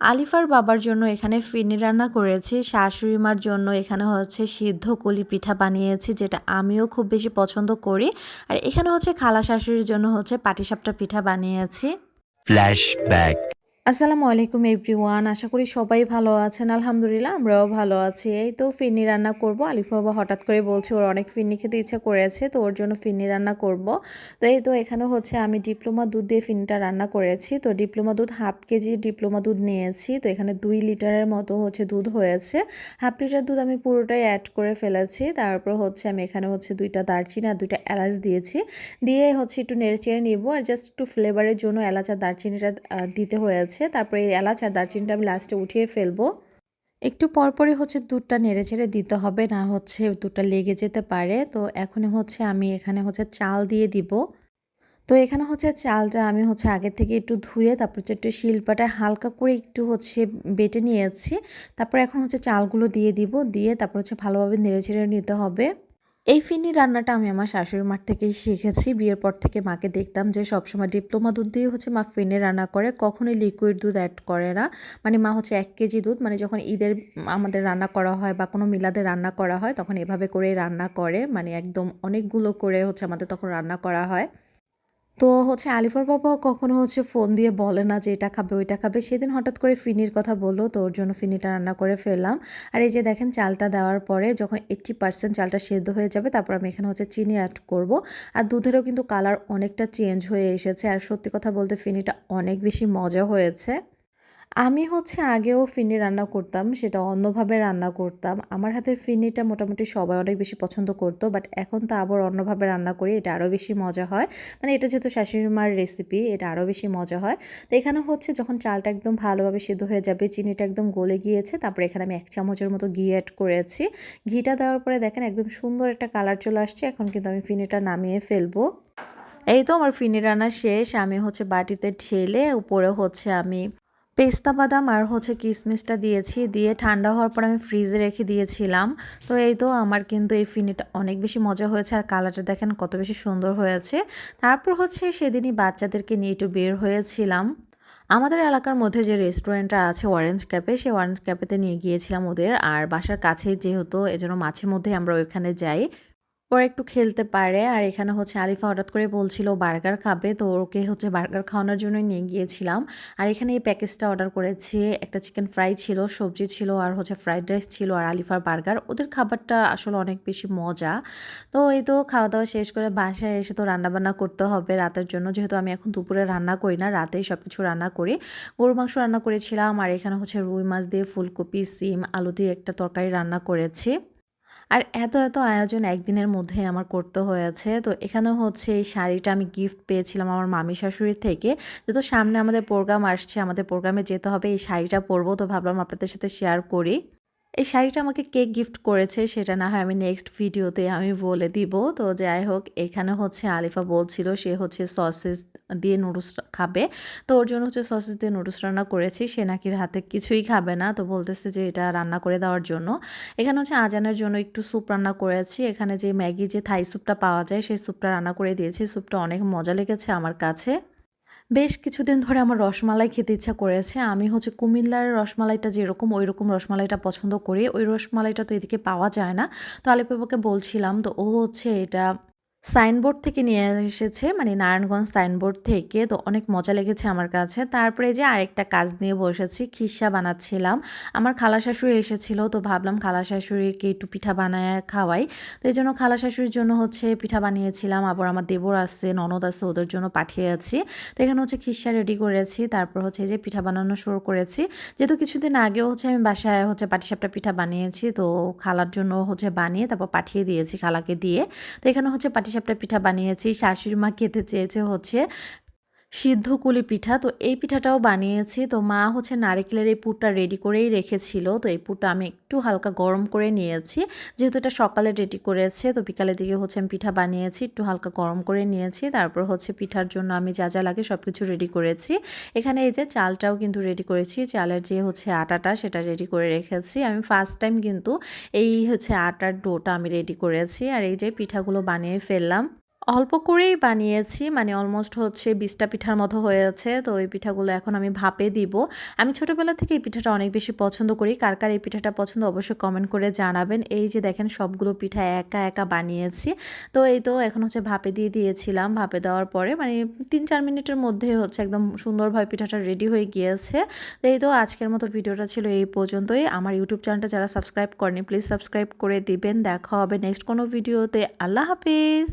আলিফার বাবার জন্য এখানে ফিরনি রান্না করেছি শাশুড়ি মার জন্য এখানে হচ্ছে সিদ্ধ কলি পিঠা বানিয়েছি, যেটা আমিও খুব বেশি পছন্দ করি আর এখানে হচ্ছে খালা শাশুড়ির জন্য হচ্ছে পাটিসাপটা পিঠা বানিয়েছি Flashback. আসসালামু আলাইকুম এভরিওয়ান, আশা করি সবাই ভালো আছেন। আলহামদুলিল্লাহ, আমরাও ভালো আছি। এই তো ফিরনি রান্না করব। আলিফ বাবা হঠাৎ করে বলছে, ওর অনেক ফিরনি খেতে ইচ্ছা করেছে, তো ওর জন্য ফিরনি রান্না করব। তো এই তো এখানে হচ্ছে আমি ডিপ্লোমা দুধ দিয়ে ফিরনিটা রান্না করেছি। তো ডিপ্লোমা দুধ হাফ কেজি ডিপ্লোমা দুধ নিয়েছি। তো এখানে দুই লিটারের মতো হচ্ছে দুধ হয়েছে। হাফ লিটার দুধ আমি পুরোটাই অ্যাড করে ফেলেছি। তারপর হচ্ছে আমি এখানে হচ্ছে দুইটা দারচিনি আর দুইটা এলাচ দিয়েছি। দিয়ে হচ্ছে একটু নেড়ে চেড়ে নিব। আর জাস্ট একটু ফ্লেভারের জন্য এলাচ আর দারচিনিটা দিতে হয়েছে। তারপরে এই এলাচ আর দারচিনিটা আমি লাস্টে উঠিয়ে ফেলব। একটু পরপরই হচ্ছে দুধটা নেড়ে চেড়ে দিতে হবে, না হচ্ছে দুধটা লেগে যেতে পারে। তো এখন হচ্ছে আমি এখানে হচ্ছে চাল দিয়ে দিব। তো এখানে হচ্ছে চালটা আমি হচ্ছে আগে থেকে একটু ধুয়ে, তারপর হচ্ছে একটু শিলপাটায় হালকা করে একটু হচ্ছে বেটে নিয়েছি। তারপর এখন হচ্ছে চালগুলো দিয়ে দিব, দিয়ে তারপর হচ্ছে ভালোভাবে নেড়ে ছেড়ে নিতে হবে। এই ফিনি রান্নাটা আমি আমার শাশুড়ি মার থেকেই শিখেছি। বিয়ের পর থেকে মাকে দেখতাম যে সবসময় ডিপ্লোমা দুধ দিয়ে হচ্ছে মা ফিনে রান্না করে, কখনোই লিকুইড দুধ অ্যাড করে না। মানে মা হচ্ছে এক কেজি দুধ মানে যখন ঈদের আমাদের রান্না করা হয় বা কোনো মিলাদে রান্না করা হয়, তখন এভাবে করে রান্না করে। মানে একদম অনেকগুলো করে হচ্ছে আমাদের তখন রান্না করা হয়। তো হচ্ছে আলিফার বাবা কখনো হচ্ছে ফোন দিয়ে বলে না যে এটা খাবে, ওইটা খাবে। সেদিন হঠাৎ করে ফিনির কথা বলল, তো ওর জন্য ফিনিটা রান্না করে ফেললাম। আর এই যে দেখেন চালটা দেওয়ার পরে যখন এইট্টি পার্সেন্ট চালটা সেদ্ধ হয়ে যাবে, তারপর আমি এখানে হচ্ছে চিনি অ্যাড করব। আর দুধেরও কিন্তু কালার অনেকটা চেঞ্জ হয়ে এসেছে। আর সত্যি কথা বলতে ফিনিটা অনেক বেশি মজা হয়েছে। আমি হচ্ছে আগেও ফিরনি রান্না করতাম, সেটা অন্যভাবে রান্না করতাম। আমার হাতের ফিনিটা মোটামুটি সবাই অনেক বেশি পছন্দ করতো বাট এখন তো আবার অন্যভাবে রান্না করি, এটা আরও বেশি মজা হয়। মানে এটা যেহেতু শাশুড়ি মার রেসিপি এটা আরও বেশি মজা হয়। তো এখানে হচ্ছে যখন চালটা একদম ভালোভাবে সিদ্ধ হয়ে যাবে, চিনিটা একদম গলে গিয়েছে, তারপরে এখানে আমি এক চামচের মতো ঘি অ্যাড করেছি। ঘিটা দেওয়ার পরে দেখেন একদম সুন্দর একটা কালার চলে আসছে, এখন কিন্তু আমি ফিরনিটা নামিয়ে ফেলব। এই তো আমার ফিরনি রান্না শেষ, আমি হচ্ছে বাটিতে ঢেলে উপরে হচ্ছে আমি পেস্তা বাদাম আর হচ্ছে কিশমিশটা দিয়েছি, দিয়ে ঠান্ডা হওয়ার পর আমি ফ্রিজে রেখে দিয়েছিলাম। তো এই তো আমার কিন্তু এই ফিনিটা অনেক বেশি মজা হয়েছে আর কালারটা দেখেন কত বেশি সুন্দর হয়েছে। তারপর হচ্ছে সেদিনই বাচ্চাদেরকে নিয়ে একটু বের হয়েছিলাম। আমাদের এলাকার মধ্যে যে রেস্টুরেন্টটা আছে অরেঞ্জ ক্যাপে সেই অরেঞ্জ ক্যাপেতে নিয়ে গিয়েছিলাম ওদের। আর বাসার কাছেই যেহেতু এজন্য মাঝে মধ্যে আমরা ওইখানে যাই। ওরা একটু খেলতে পারে। আর এখানে হচ্ছে আলিফা হঠাৎ করে বলছিল, বার্গার খাবে? তো ওকে হচ্ছে বার্গার খাওয়ানোর জন্যই নিয়ে গিয়েছিলাম। আর এখানে এই প্যাকেজটা অর্ডার করেছি। একটা চিকেন ফ্রাই ছিল, সবজি ছিল, আর হচ্ছে ফ্রাইড রাইস ছিল, আর আলিফার বার্গার। ওদের খাবারটা আসলে অনেক বেশি মজা। তো এই তো খাওয়া দাওয়া শেষ করে বাসায় এসে তো রান্নাবান্না করতে হবে রাতের জন্য। যেহেতু আমি এখন দুপুরে রান্না করি না, রাতেই সব কিছু রান্না করি। গরু মাংস রান্না করেছিলাম, আর এখানে হচ্ছে রুই মাছ দিয়ে ফুলকপি, সিম, আলু দিয়ে একটা তরকারি রান্না করেছি। আর এত এত আয়োজন একদিনের মধ্যে আমার করতে হয়েছে। তো এখানে হচ্ছে এই শাড়িটা আমি গিফট পেয়েছিলাম আমার মামি শাশুড়ির থেকে। যেহেতু সামনে আমাদের প্রোগ্রাম আসছে, আমাদের প্রোগ্রামে যেতে হবে, এই শাড়িটা পরবো। তো ভাবলাম আপনাদের সাথে শেয়ার করি। এই শাড়িটা আমাকে কে গিফট করেছে সেটা না হয় আমি নেক্সট ভিডিওতে আমি বলে দিব। তো যাই হোক, এখানে হচ্ছে আলিফা বলছিল সে হচ্ছে সসেস দিয়ে নুডলস খাবে। তো ওর জন্য হচ্ছে সসেস দিয়ে নুডলস রান্না করেছি, সে নাকি হাতে কিছুই খাবে না। তো বলতেছে যে এটা রান্না করে দেওয়ার জন্য। এখানে হচ্ছে আজানের জন্য একটু স্যুপ রান্না করেছি। এখানে যে ম্যাগি যে থাই স্যুপটা পাওয়া যায়, সেই স্যুপটা রান্না করে দিয়েছি। স্যুপটা অনেক মজা লেগেছে আমার কাছে। বেশ কিছুদিন ধরে আমার রসমালাই খেতে ইচ্ছা করেছে। আমি হচ্ছে কুমিল্লার রসমালাইটা যেরকম ওই রকম রসমালাইটা পছন্দ করি। ওই রসমালাইটা তো এদিকে পাওয়া যায় না। তো আলিপাবাকে বলছিলাম, তো ও হচ্ছে এটা সাইনবোর্ড থেকে নিয়ে এসেছে মানে নারায়ণগঞ্জ সাইনবোর্ড থেকে, তো অনেক মজা লেগেছে আমার কাছে। তারপরে যে আরেকটা কাজ নিয়ে বসেছি, খিসা বানাচ্ছিলাম। আমার খালা শাশুড়ি এসেছিল, তো ভাবলাম খালা শাশুড়িকে একটু পিঠা বানায় খাওয়াই। তো এই জন্য খালা শাশুড়ির জন্য হচ্ছে পিঠা বানিয়েছিলাম, আবার আমার দেবর আছে, ননদ আছে, ওদের জন্য পাঠিয়েছি। তো এখানে হচ্ছে খিসা রেডি করেছি, তারপর হচ্ছে যে পিঠা বানানো শুরু করেছি। যেহেতু কিছুদিন আগেও হচ্ছে আমি বাসায় হচ্ছে পাটিসাপটা পিঠা বানিয়েছি, তো খালার জন্য হচ্ছে বানিয়ে তারপর পাঠিয়ে দিয়েছি খালাকে দিয়ে। তো এখানে হচ্ছে পাটিসাপটা পিঠা বানিয়েছি শাশুড়ি মা খেতে চেয়েছে হচ্ছে। সিদ্ধ কুলি পিঠা। তো এই পিঠাটাও বানিয়েছি। তো মা হচ্ছে নারিকেলের এই পুরটা রেডি করেই রেখেছিল। তো এই পুরটা আমি একটু হালকা গরম করে নিয়েছি। যেহেতু এটা সকালে রেডি করেছে, তো বিকালের দিকে হচ্ছে আমি পিঠা বানিয়েছি, একটু হালকা গরম করে নিয়েছি। তারপর হচ্ছে পিঠার জন্য আমি যা যা লাগে সব কিছু রেডি করেছি। এখানে এই যে চালটাও কিন্তু রেডি করেছি। চালের যে হচ্ছে আটাটা সেটা রেডি করে রেখেছি। আমি ফার্স্ট টাইম কিন্তু এই হচ্ছে আটার ডোটা আমি রেডি করেছি। আর এই যে পিঠাগুলো বানিয়ে ফেললাম। অল্প করেই বানিয়েছি মানে অলমোস্ট হচ্ছে বিশটা পিঠার মতো হয়েছে। তো এই পিঠাগুলো এখন আমি ভাপে দিব। আমি ছোটোবেলা থেকে এই পিঠাটা অনেক বেশি পছন্দ করি। কার কার এই পিঠাটা পছন্দ অবশ্যই কমেন্ট করে জানাবেন। এই যে দেখেন সবগুলো পিঠা একা একা বানিয়েছি। তো এই তো এখন হচ্ছে ভাপে দিয়ে দিয়েছিলাম। ভাপে দেওয়ার পরে মানে তিন চার মিনিটের মধ্যে হচ্ছে একদম সুন্দরভাবে পিঠাটা রেডি হয়ে গিয়েছে। তো এই তো আজকের মতো ভিডিওটা ছিল এই পর্যন্তই। আমার ইউটিউব চ্যানেলটা যারা সাবস্ক্রাইব করেনি প্লিজ সাবস্ক্রাইব করে দিবেন। দেখা হবে নেক্সট কোনো ভিডিওতে আল্লাহ হাফিজ!